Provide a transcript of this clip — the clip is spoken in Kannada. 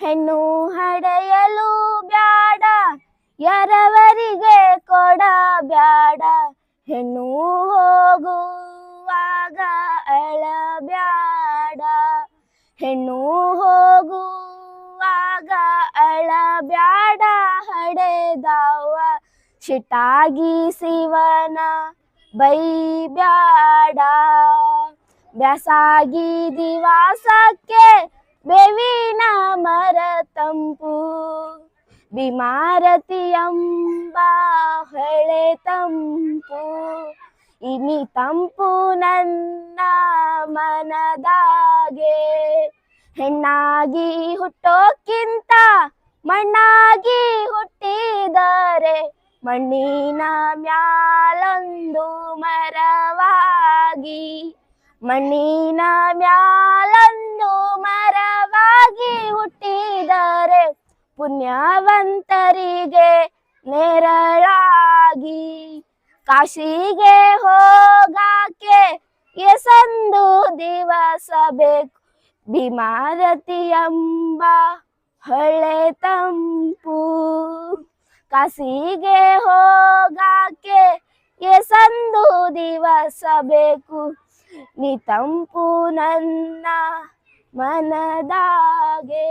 ಹೆಣ್ಣು ಹಡೆಯಲು ಬ್ಯಾಡ ಯಾರವರಿಗೆ ಕೊಡ ಬ್ಯಾಡ. ಹೆಣ್ಣು ಹೋಗುವಾಗ ಅಳಬ್ಯಾಡ. ಹೆಣ್ಣು ಹೋಗುವಾಗ ಅಳಬ್ಯಾಡ, ಹಡೆದವ ಶಿಟಾಗಿ ಶಿವನ ಬೈಬ್ಯಾಡ. ಬ್ಯಾಸಾಗಿ ದಿವಾಸಕ್ಕೆ ಬೇವಿನ ತಂಪು ಬಿಮಾರತಿ ಎಂಬ ಹೊಳೆ ತಂಪು, ಇನಿ ತಂಪು ನನ್ನ ಮನದಾಗೆ. ಹೆಣ್ಣಾಗಿ ಹುಟ್ಟೋಕ್ಕಿಂತ ಮಣ್ಣಾಗಿ ಹುಟ್ಟಿದರೆ ಮಣ್ಣಿನ ಮ್ಯಾಲೊಂದು ಮರವಾಗಿ. ಮಣ್ಣಿನ ಮ್ಯಾಲೊಂದು ಪುಣ್ಯವಂತರಿಗೆ ನೆರಳಾಗಿ ಕಾಶಿಗೆ ಹೋಗಾಕೆ ಎಸಂದು ದಿವಸ ಬೇಕು. ಭೀಮಾರತಿ ಎಂಬ ಹೊಳೆ ತಂಪು ಕಾಶಿಗೆ ಹೋಗಾಕೆ ಎಸಂದು ದಿವಸ ಬೇಕು. ನೀ ತಂಪು ನನ್ನ ಮನದಾಗೆ.